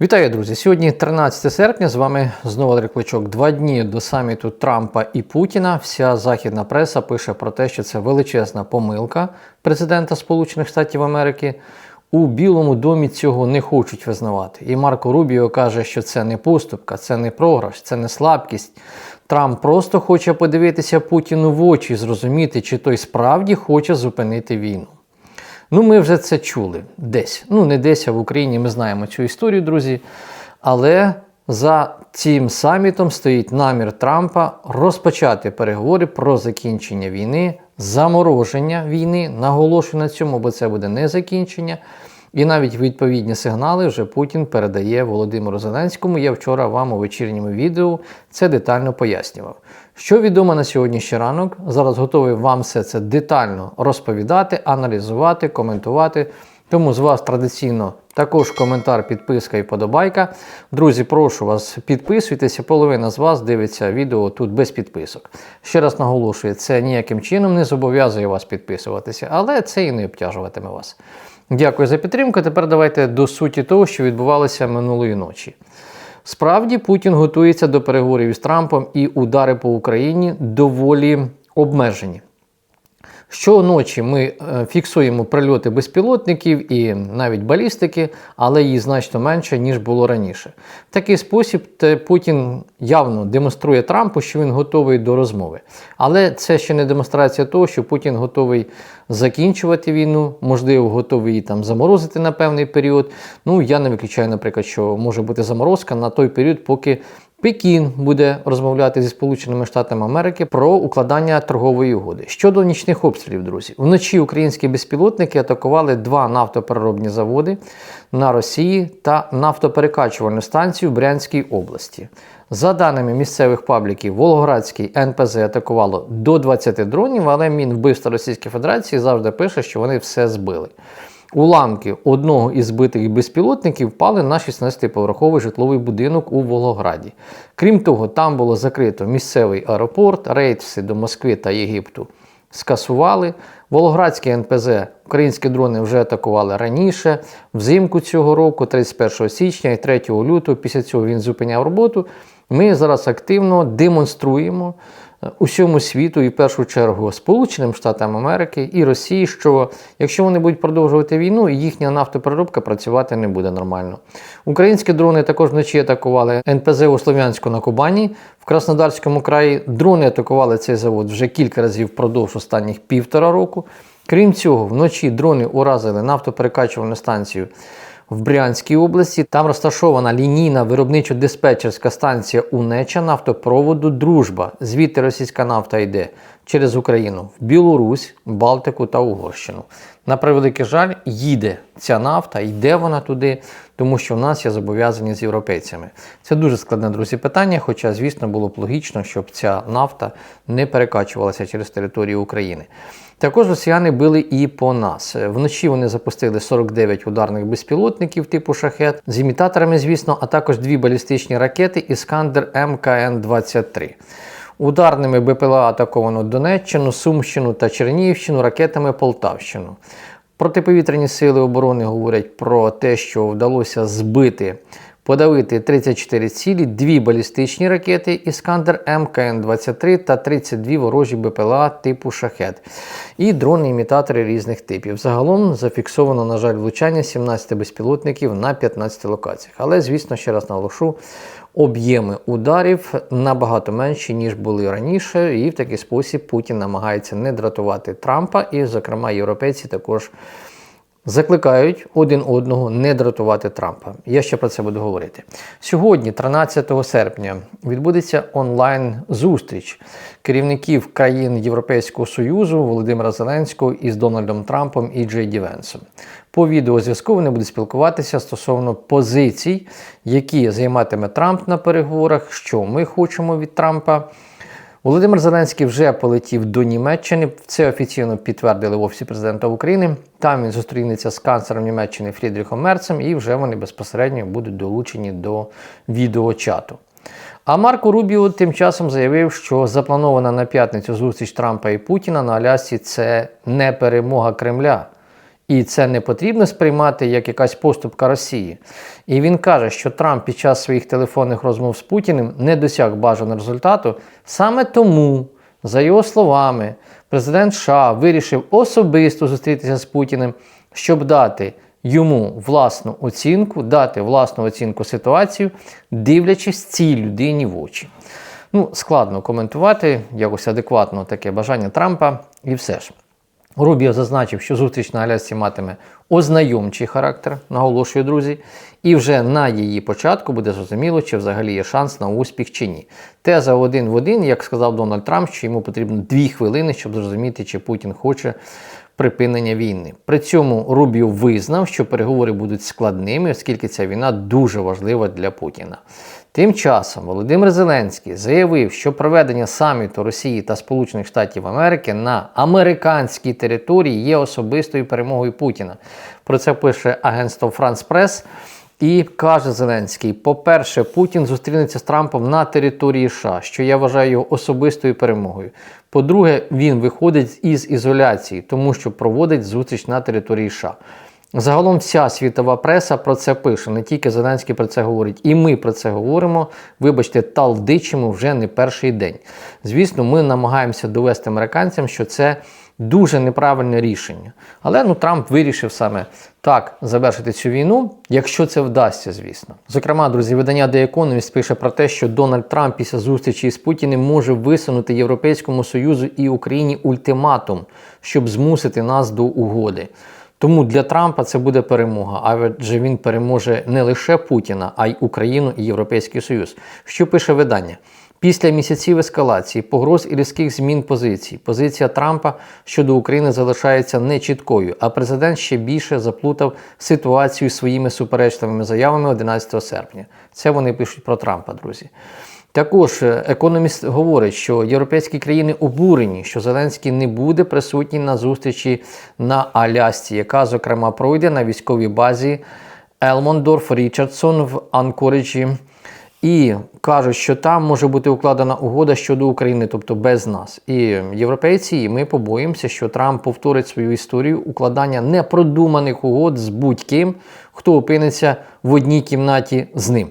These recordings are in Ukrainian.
Вітаю, друзі! Сьогодні 13 серпня. З вами знову Андрій Кличок. Два дні до саміту Трампа і Путіна. Вся західна преса пише про те, що це величезна помилка президента Сполучених Штатів Америки. У Білому домі цього не хочуть визнавати. І Марко Рубіо каже, що це не поступка, це не програш, це не слабкість. Трамп просто хоче подивитися Путіну в очі, зрозуміти, чи той справді хоче зупинити війну. Ну, ми вже це чули десь. Ну, не десь, а в Україні ми знаємо цю історію, друзі. Але за цим самітом стоїть намір Трампа розпочати переговори про закінчення війни, замороження війни. Наголошую на цьому, бо це буде не закінчення. І навіть відповідні сигнали вже Путін передає Володимиру Зеленському. Я вчора вам у вечірньому відео це детально пояснював. Що відомо на сьогоднішній ранок, зараз готовий вам все це детально розповідати, аналізувати, коментувати. Тому з вас традиційно також коментар, підписка і подобайка. Друзі, прошу вас, підписуйтеся. Половина з вас дивиться відео тут без підписок. Ще раз наголошую, це ніяким чином не зобов'язує вас підписуватися, але це і не обтяжуватиме вас. Дякую за підтримку. Тепер давайте до суті того, що відбувалося минулої ночі. Справді, Путін готується до переговорів із Трампом, і удари по Україні доволі обмежені. Щоночі ми е, фіксуємо прильоти безпілотників і навіть балістики, але її значно менше, ніж було раніше. В такий спосіб Путін явно демонструє Трампу, що він готовий до розмови. Але це ще не демонстрація того, що Путін готовий закінчувати війну, можливо, готовий її там заморозити на певний період. Ну, я не виключаю, наприклад, що може бути заморозка на той період, поки Пекін буде розмовляти зі Сполученими Штатами Америки про укладання торгової угоди. Щодо нічних обстрілів, друзі, вночі українські безпілотники атакували два нафтопереробні заводи на Росії та нафтоперекачувальну станцію в Брянській області. За даними місцевих пабліків, Волгоградський НПЗ атакувало до 20 дронів, але Мінвбивства Російської Федерації завжди пише, що вони все збили. Уламки одного із збитих безпілотників впали на 16-поверховий житловий будинок у Волгограді. Крім того, там було закрито місцевий аеропорт, рейси до Москви та Єгипту скасували. Волгоградський НПЗ українські дрони вже атакували раніше, взимку цього року, 31 січня і 3 лютого. Після цього він зупиняв роботу. Ми зараз активно демонструємо усьому світу і в першу чергу Сполученим Штатам Америки і Росії, що якщо вони будуть продовжувати війну, їхня нафтопереробка працювати не буде нормально. Українські дрони також вночі атакували НПЗ у Слов'янську на Кубані. В Краснодарському краї дрони атакували цей завод вже кілька разів впродовж останніх півтора року. Крім цього, вночі дрони уразили нафтоперекачувальну станцію в Брянській області. Там розташована лінійна виробничо-диспетчерська станція УНЕЧА нафтопроводу Дружба. Звідти російська нафта йде через Україну в Білорусь, Балтику та Угорщину. На превеликий жаль, їде ця нафта, йде вона туди, тому що в нас є зобов'язані з європейцями. Це дуже складне, друзі, питання, хоча, звісно, було б логічно, щоб ця нафта не перекачувалася через територію України. Також росіяни били і по нас. Вночі вони запустили 49 ударних безпілотників типу шахет з імітаторами, звісно, а також дві балістичні ракети Іскандер МКН-23. Ударними БПЛА атаковано Донеччину, Сумщину та Чернігівщину, ракетами Полтавщину. Протиповітряні сили оборони говорять про те, що вдалося збити подавити 34 цілі, дві балістичні ракети Іскандер МКН-23 та 32 ворожі БПЛА типу шахет і дрони-імітатори різних типів. Загалом зафіксовано, на жаль, влучання 17 безпілотників на 15 локаціях. Але, звісно, ще раз наголошу, об'єми ударів набагато менші, ніж були раніше, і в такий спосіб Путін намагається не дратувати Трампа, і, зокрема, європейці також закликають один одного не дратувати Трампа. Я ще про це буду говорити. Сьогодні, 13 серпня, відбудеться онлайн-зустріч керівників країн Європейського Союзу Володимира Зеленського із Дональдом Трампом і Джей Ді Венсом. По відеозв'язку вони будуть спілкуватися стосовно позицій, які займатиме Трамп на переговорах, що ми хочемо від Трампа. Володимир Зеленський вже полетів до Німеччини. Це офіційно підтвердили в Офісі президента України. Там він зустрінеться з канцлером Німеччини Фрідріхом Мерцем, і вже вони безпосередньо будуть долучені до відеочату. А Марко Рубіо тим часом заявив, що запланована на п'ятницю зустріч Трампа і Путіна на Алясці це не перемога Кремля. І це не потрібно сприймати як якась поступка Росії. І він каже, що Трамп під час своїх телефонних розмов з Путіним не досяг бажаного результату. Саме тому, за його словами, президент США вирішив особисто зустрітися з Путіним, щоб дати йому власну оцінку, дати власну оцінку ситуацію, дивлячись цій людині в очі. Ну, складно коментувати якось адекватно таке бажання Трампа і все ж. Рубіо зазначив, що зустріч на Алясці матиме ознайомчий характер, наголошую, друзі, і вже на її початку буде зрозуміло, чи взагалі є шанс на успіх чи ні. Теза один в один, як сказав Дональд Трамп, що йому потрібно дві хвилини, щоб зрозуміти, чи Путін хоче припинення війни. При цьому Рубіо визнав, що переговори будуть складними, оскільки ця війна дуже важлива для Путіна. Тим часом Володимир Зеленський заявив, що проведення саміту Росії та Сполучених Штатів Америки на американській території є особистою перемогою Путіна. Про це пише агентство France Press. І каже Зеленський: по-перше, Путін зустрінеться з Трампом на території США, що я вважаю його особистою перемогою. По-друге, він виходить із ізоляції, тому що проводить зустріч на території США. Загалом вся світова преса про це пише. Не тільки Зеленський про це говорить, і ми про це говоримо. Вибачте, талдичимо вже не перший день. Звісно, ми намагаємося довести американцям, що це дуже неправильне рішення. Але ну Трамп вирішив саме так завершити цю війну, якщо це вдасться, звісно. Зокрема, друзі, видання The Economist пише про те, що Дональд Трамп після зустрічі з Путіним може висунути Європейському Союзу і Україні ультиматум, щоб змусити нас до угоди. Тому для Трампа це буде перемога, адже він переможе не лише Путіна, а й Україну і Європейський Союз. Що пише видання? Після місяців ескалації, погроз і різких змін позицій, позиція Трампа щодо України залишається нечіткою, а президент ще більше заплутав ситуацію своїми суперечливими заявами 11 серпня. Це вони пишуть про Трампа, друзі. Також е, економіст говорить, що європейські країни обурені, що Зеленський не буде присутній на зустрічі на Алясці, яка, зокрема, пройде на військовій базі Елмондорф Річардсон в Анкориджі. І кажуть, що там може бути укладена угода щодо України, тобто без нас. І європейці, і ми побоїмося, що Трамп повторить свою історію укладання непродуманих угод з будь-ким, хто опиниться в одній кімнаті з ним.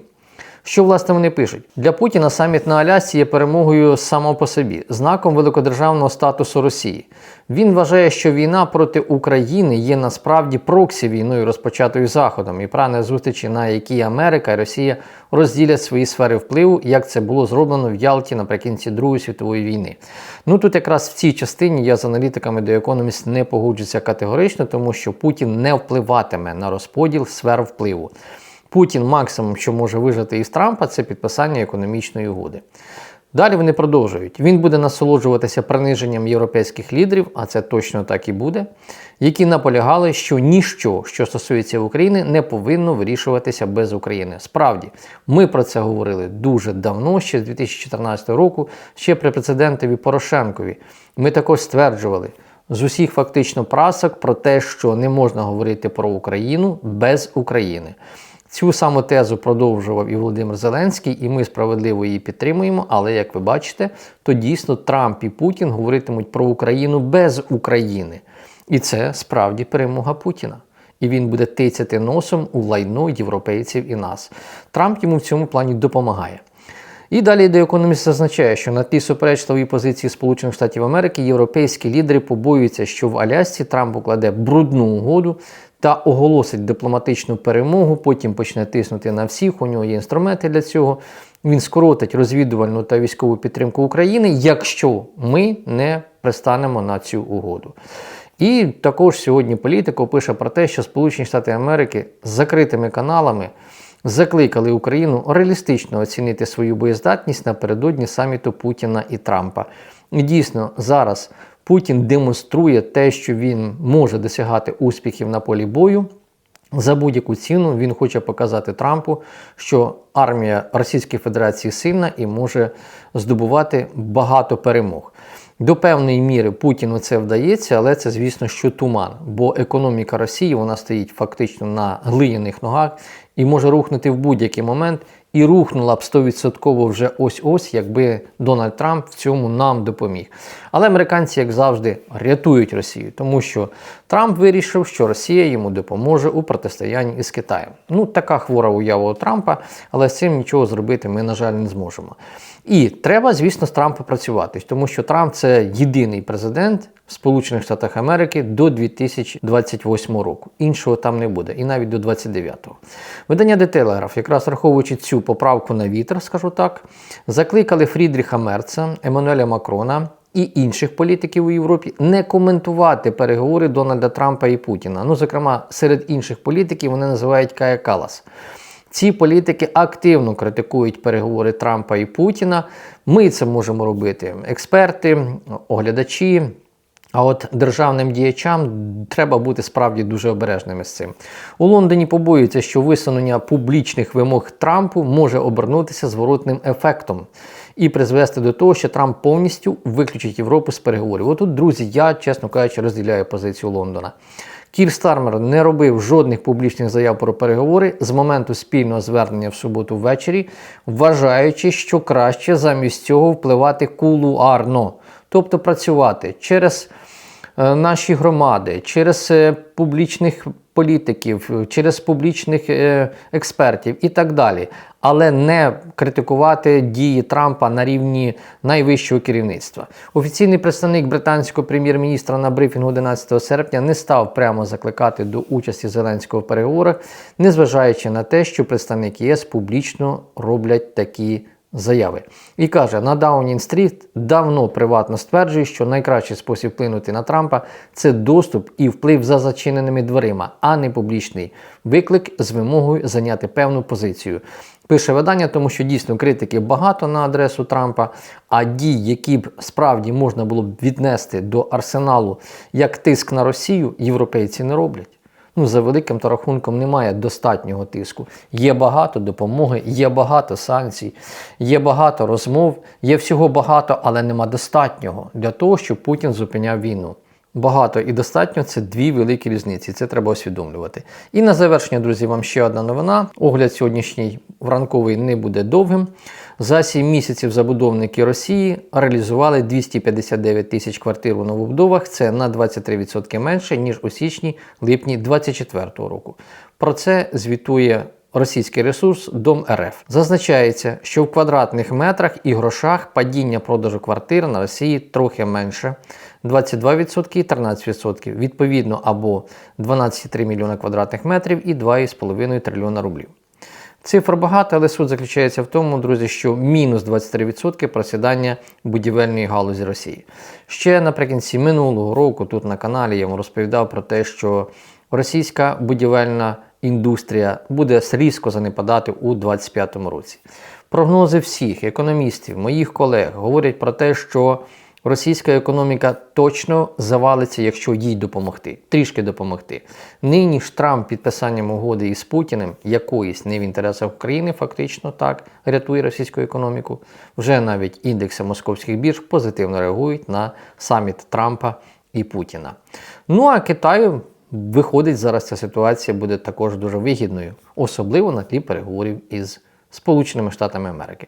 Що власне вони пишуть? Для Путіна саміт на Алясці є перемогою само по собі, знаком великодержавного статусу Росії. Він вважає, що війна проти України є насправді проксі війною, розпочатою Заходом, і прагне зустрічі, на якій Америка і Росія розділять свої сфери впливу, як це було зроблено в Ялті наприкінці Другої світової війни. Ну тут якраз в цій частині я з аналітиками до Economist не погоджуся категорично, тому що Путін не впливатиме на розподіл сфер впливу. Путін максимум, що може вижити із Трампа, це підписання економічної угоди. Далі вони продовжують. Він буде насолоджуватися приниженням європейських лідерів, а це точно так і буде, які наполягали, що ніщо, що стосується України, не повинно вирішуватися без України. Справді, ми про це говорили дуже давно, ще з 2014 року, ще при президентові Порошенкові. Ми також стверджували. З усіх фактично прасок про те, що не можна говорити про Україну без України. Цю саму тезу продовжував і Володимир Зеленський, і ми справедливо її підтримуємо. Але як ви бачите, то дійсно Трамп і Путін говоритимуть про Україну без України. І це справді перемога Путіна. І він буде тицяти носом у лайно європейців і нас. Трамп йому в цьому плані допомагає. І далі The Economist зазначає, що на тлі суперечливої позиції Сполучених Штатів Америки європейські лідери побоюються, що в Алясці Трамп укладе брудну угоду та оголосить дипломатичну перемогу, потім почне тиснути на всіх. У нього є інструменти для цього. Він скоротить розвідувальну та військову підтримку України, якщо ми не пристанемо на цю угоду. І також сьогодні політико пише про те, що Сполучені Штати Америки з закритими каналами закликали Україну реалістично оцінити свою боєздатність напередодні саміту Путіна і Трампа. І дійсно зараз Путін демонструє те, що він може досягати успіхів на полі бою. За будь-яку ціну він хоче показати Трампу, що армія Російської Федерації сильна і може здобувати багато перемог. До певної міри Путіну це вдається, але це, звісно, що туман, бо економіка Росії вона стоїть фактично на глиняних ногах і може рухнути в будь-який момент. І рухнула б 100% вже ось-ось, якби Дональд Трамп в цьому нам допоміг. Але американці, як завжди, рятують Росію, тому що Трамп вирішив, що Росія йому допоможе у протистоянні із Китаєм. Ну, така хвора уява у Трампа, але з цим нічого зробити ми, на жаль, не зможемо. І треба, звісно, з Трампа працювати, тому що Трамп це єдиний президент Сполучених Штатах Америки до 2028 року. Іншого там не буде, і навіть до 29-го. Видання The Telegraph, якраз враховуючи цю поправку на вітер, скажу так, закликали Фрідріха Мерца, Еммануеля Макрона. І інших політиків у Європі не коментувати переговори Дональда Трампа і Путіна. Ну, зокрема, серед інших політиків вони називають Кая Калас. Ці політики активно критикують переговори Трампа і Путіна. Ми це можемо робити. Експерти, оглядачі. А от державним діячам треба бути справді дуже обережними з цим. У Лондоні побоюються, що висунення публічних вимог Трампу може обернутися зворотним ефектом і призвести до того, що Трамп повністю виключить Європу з переговорів. Отут, друзі, я, чесно кажучи, розділяю позицію Лондона. Кір Стармер не робив жодних публічних заяв про переговори з моменту спільного звернення в суботу ввечері, вважаючи, що краще замість цього впливати кулуарно, тобто працювати через е, наші громади, через е, публічних політиків, через публічних е, експертів і так далі, але не критикувати дії Трампа на рівні найвищого керівництва. Офіційний представник британського прем'єр-міністра на брифінгу 11 серпня не став прямо закликати до участі Зеленського в переговорах, незважаючи на те, що представники ЄС публічно роблять такі заяви. І каже, на Даунінг-стріт давно приватно стверджує, що найкращий спосіб вплинути на Трампа це доступ і вплив за зачиненими дверима, а не публічний виклик з вимогою зайняти певну позицію. Пише видання, тому що дійсно критики багато на адресу Трампа, а дій, які б справді можна було б віднести до арсеналу як тиск на Росію, європейці не роблять. Ну, за великим та рахунком немає достатнього тиску. Є багато допомоги, є багато санкцій, є багато розмов, є всього багато, але нема достатнього для того, щоб Путін зупиняв війну. Багато і достатньо це дві великі різниці. Це треба усвідомлювати. І на завершення, друзі, вам ще одна новина. Огляд сьогоднішній ранковий не буде довгим. За 7 місяців забудовники Росії реалізували 259 тисяч квартир у новобудовах. Це на 23% менше ніж у січні-липні 2024 року. Про це звітує. Російський ресурс Дом РФ зазначається, що в квадратних метрах і грошах падіння продажу квартир на Росії трохи менше 22% і 13%, відповідно або 12,3 мільйона квадратних метрів і 2,5 трильйона рублів. Цифр багато, але суть заключається в тому, друзі, що мінус 23% просідання будівельної галузі Росії. Ще наприкінці минулого року тут на каналі я вам розповідав про те, що російська будівельна індустрія буде різко занепадати у 2025 році. Прогнози всіх економістів, моїх колег говорять про те, що російська економіка точно завалиться, якщо їй допомогти, трішки допомогти. Нині ж Трамп підписанням угоди із Путіним, якоїсь не в інтересах України, фактично так рятує російську економіку. Вже навіть індекси московських бірж позитивно реагують на саміт Трампа і Путіна. Ну а Китаю. Виходить, зараз ця ситуація буде також дуже вигідною, особливо на тлі переговорів із Сполученими Штатами Америки.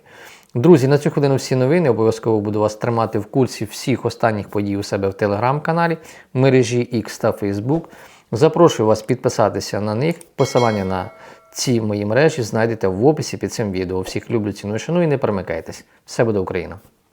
Друзі, на цю хвилину всі новини. Обов'язково буду вас тримати в курсі всіх останніх подій у себе в телеграм-каналі, мережі X та Facebook. Запрошую вас підписатися на них. Посилання на ці мої мережі знайдете в описі під цим відео. Всіх люблю, ціную, шаную і не перемикайтесь. Все буде Україна!